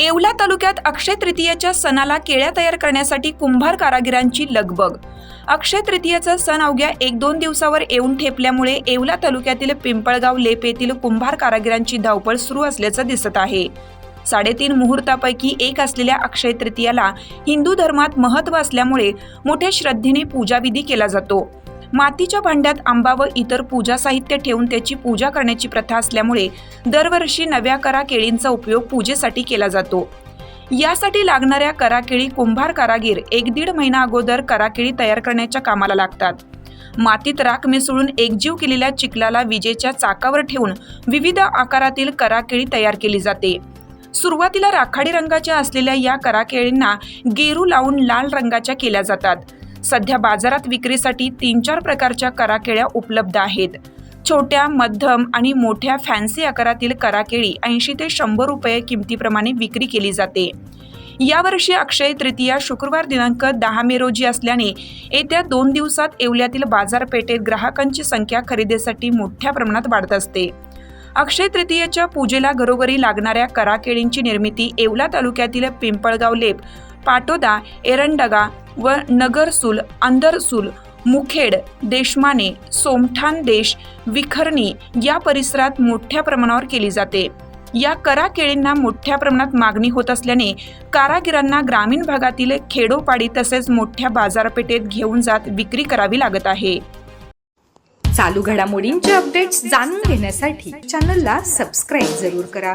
येवला तालुक्यात अक्षय तृतीयेच्या सणाला केळ्या तयार करण्यासाठी कुंभार कारागिरांची लगबग. अक्षय तृतीयेचा सण अवघ्या एक दोन दिवसावर येऊन ठेपल्यामुळे येवला तालुक्यातील पिंपळगाव लेप येथील कुंभार कारागिरांची धावपळ सुरू असल्याचं दिसत आहे. साडेतीन मुहूर्तापैकी एक असलेल्या अक्षय तृतीयाला हिंदू धर्मात महत्त्व असल्यामुळे मोठ्या श्रद्धेने पूजाविधी केला जातो. मातीच्या भांड्यात आंबा व इतर पूजा साहित्य ठेवून त्याची पूजा करण्याची प्रथा असल्यामुळे दरवर्षी नव्या करा केळींचा उपयोग पूजेसाठी केला जातो. यासाठी लागणाऱ्या कराकेळी कुंभार कारागीर एक दीड महिना अगोदर कराकेळी तयार करण्याच्या कामाला लागतात. मातीत राख मिसळून एकजीव केलेल्या चिखलाला विजेच्या चाकावर ठेवून विविध आकारातील कराकेळी तयार केली जाते. सुरुवातीला राखाडी रंगाच्या असलेल्या या कराकेळींना गेरू लावून लाल रंगाच्या केल्या जातात. सध्या बाजारात विक्रीसाठी तीन चार प्रकारच्या कराकेळ्या उपलब्ध आहेत. छोट्या मध्यम आणि मोठ्या फॅन्सी आकारातील कराकेळी ऐंशी ते शंभर रुपये किमतीप्रमाणे विक्री केली जाते. यावर्षी अक्षय तृतीया शुक्रवार दिनांक दहा मे रोजी असल्याने येत्या दोन दिवसात येवल्यातील बाजारपेठेत ग्राहकांची संख्या खरेदीसाठी मोठ्या प्रमाणात वाढत असते. अक्षय तृतीयेच्या पूजेला घरोघरी लागणाऱ्या कराकेळींची निर्मिती येवला तालुक्यातील पिंपळगाव लेप पाटोदा एरंडगा व नगरसूल अंदरसूल मुखेड देशमाने सोमठाण देश विखरणी या परिसरात मोठ्या प्रमाणावर केली जाते. या करा केळींना मोठ्या प्रमाणात मागणी होत असल्याने कारागिरांना ग्रामीण भागातील खेडोपाडी तसेच मोठ्या बाजारपेठेत घेऊन जात विक्री करावी लागत आहे. चालू घडामोडींचे अपडेट्स जाणून घेण्यासाठी चॅनलला सबस्क्राईब जरूर करा.